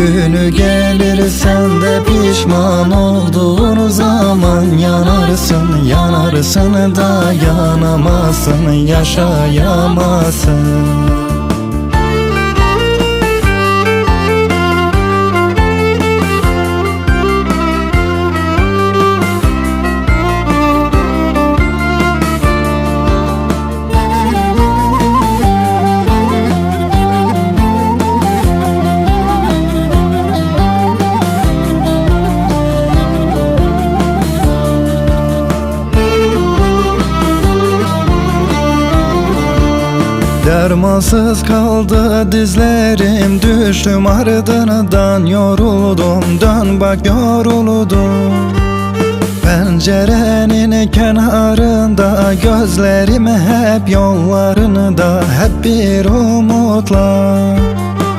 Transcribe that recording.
Günü gelir sen de pişman olduğun zaman Yanarsın yanarsın da yanamazsın yaşayamazsın Dermansız kaldı dizlerim Düştüm ardından yoruldum. Dön bak yoruldum. Pencerenin kenarında Gözlerim hep yollarında Hep bir umutla